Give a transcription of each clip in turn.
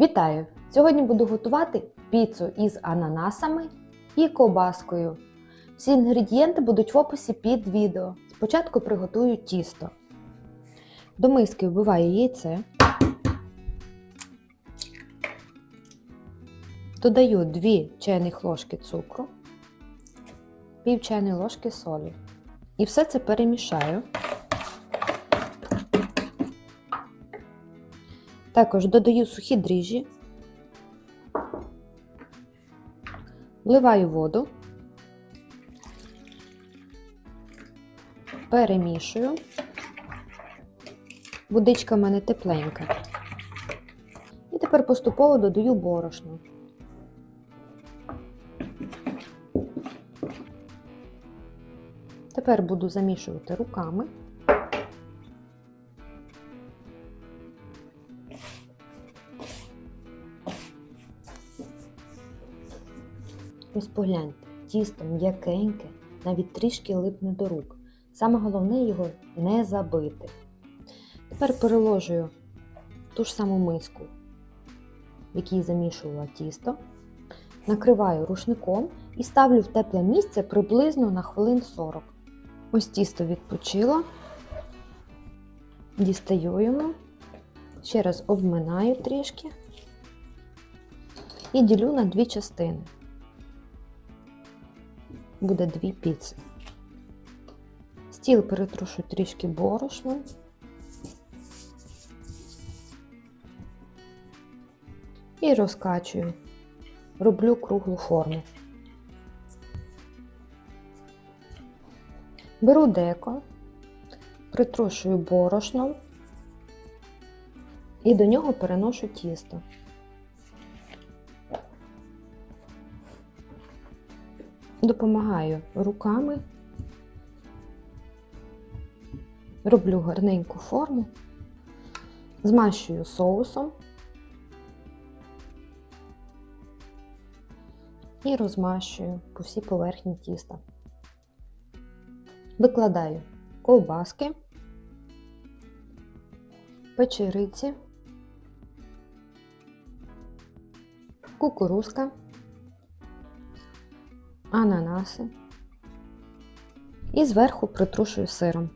Вітаю! Сьогодні буду готувати піцу із ананасами і ковбаскою. Всі інгредієнти будуть в описі під відео. Спочатку приготую тісто. До миски вбиваю яйце. Додаю 2 чайних ложки цукру, пів чайної ложки солі. І все це перемішаю. Також додаю сухі дріжджі, вливаю воду, перемішую. Водичка в мене тепленька. І тепер поступово додаю борошно. Тепер буду замішувати руками. Ось погляньте, тісто м'якеньке, навіть трішки липне до рук. Саме головне його не забити. Тепер переложую ту ж саму миску, в якій замішувала тісто, накриваю рушником і ставлю в тепле місце приблизно на хвилин 40. Ось тісто відпочило, дістаю йому, ще раз обминаю трішки і ділю на дві частини буде дві піци. Стіл перетрушу трішки борошном. І розкачую. Роблю круглу форму. Беру деко, притрушую борошном і до нього переношу тісто. Допомагаю руками, роблю гарненьку форму, змащую соусом. І розмащую по всій поверхні тіста. Викладаю ковбаски, печериці, кукурузка ананаси і зверху притрушую сиром.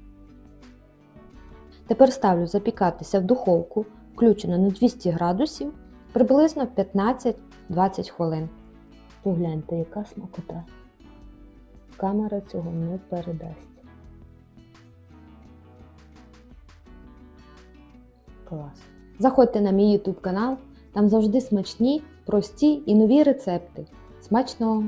Тепер ставлю запікатися в духовку, включено на 200 градусів, приблизно 15-20 хвилин. Погляньте, яка смакота. Камера цього не передасть. Клас. Заходьте на мій YouTube канал, там завжди смачні, прості і нові рецепти. Смачного!